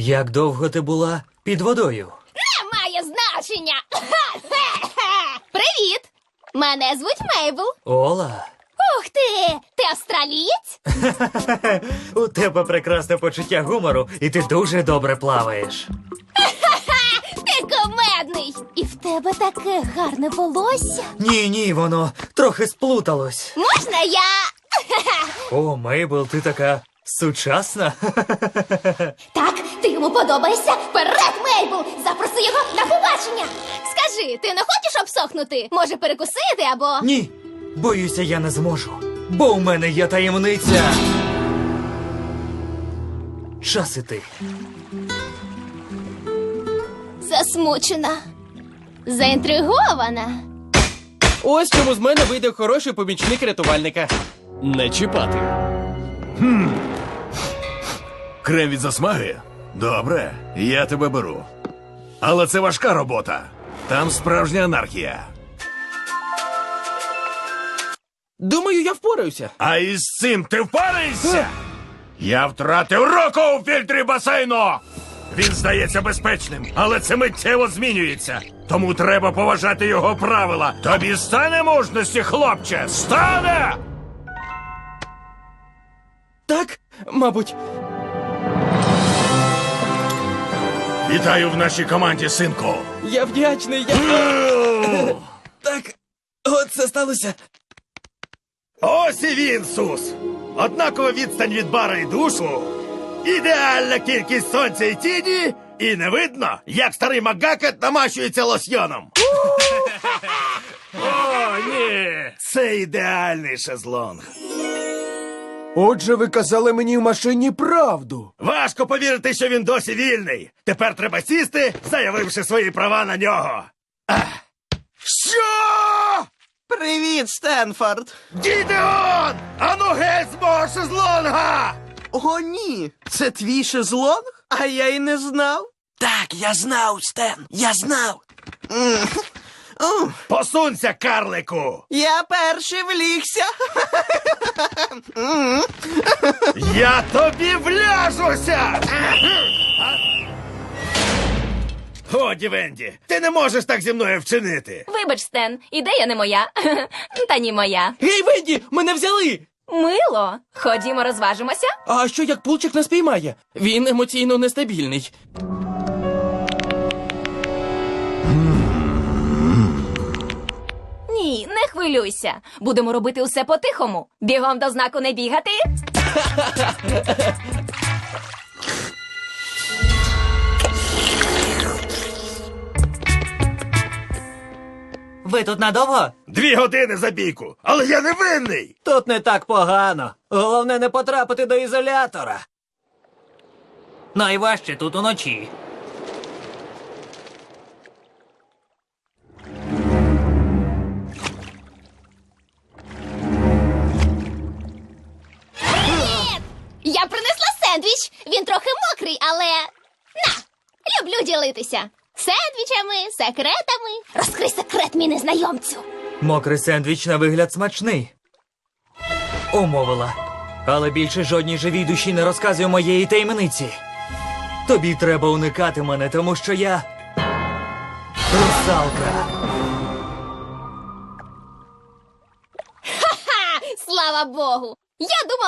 Як довго ти була під водою? Має значення. Привіт! Мене звуть Мейбл. Ола. Ух ти! Ти австралієць? У тебе прекрасне почуття гумору, і ти дуже добре плаваєш. Ти комедний! І в тебе таке гарне волосся. Ні, ні, воно трохи сплуталось. Можна я? О, Мейбл, ти така сучасна. Йому подобаєшся? Вперед, Мейбл! Запроси його на побачення! Скажи, ти не хочеш обсохнути? Може перекусити або. Ні, боюся, я не зможу. Бо у мене є таємниця. Час іти. Засмучена. Заінтригована. Ось чому з мене вийде хороший помічник рятувальника. Не чіпати. Крем від засмаги? Добре, я тебе беру. Але це важка робота. Там справжня анархія. Думаю, я впораюся. А із цим ти впораєшся? Я втратив року у фільтрі басейну! Він здається безпечним, але це миттєво змінюється. Тому треба поважати його правила. Тобі стане мужності, хлопче! Стане! Так, мабуть. Вітаю в нашій команді, синку. Я вдячний. Я... Так, от це сталося. Ось і він, Сус! Однакова відстань від бара і душу, ідеальна кількість сонця і тіні, і не видно, як старий Магакет намащується лосьйоном. О, ні! Це ідеальний шезлонг. Отже, ви казали мені в машині правду. Важко повірити, що він досі вільний. Тепер треба сісти, заявивши свої права на нього. Ах. Що? Привіт, Стенфорд! Гідеон! Ану геть з мого шезлонга! О, ні! Це твій шезлонг? А я й не знав. Так, я знав, Стен, я знав. М. О, Посунься, карлику! Я перший влігся. Я тобі вляжуся! Годі, Венді, ти не можеш так зі мною вчинити. Вибач, Стен, ідея не моя. Та ні моя. Гей, Венді, мене взяли! Мило. Ходімо, розважимося. А що як пулчик нас піймає? Він емоційно нестабільний. Хвилюйся. Будемо робити усе по-тихому. Бігом до знаку не бігати. Ви тут надовго? Дві години за бійку, але я не винний. Тут не так погано. Головне не потрапити до ізолятора. Найважче тут уночі. Я принесла сендвіч. Він трохи мокрий, але. На! Люблю ділитися. Сендвічами, секретами. Розкрий секрет, мій незнайомцю. Мокрий сендвіч на вигляд смачний. Умовила. Але більше жодній живій душі не розказує моєї таємниці. Тобі треба уникати мене, тому що я. Русалка. Ха! Слава Богу! Я думала,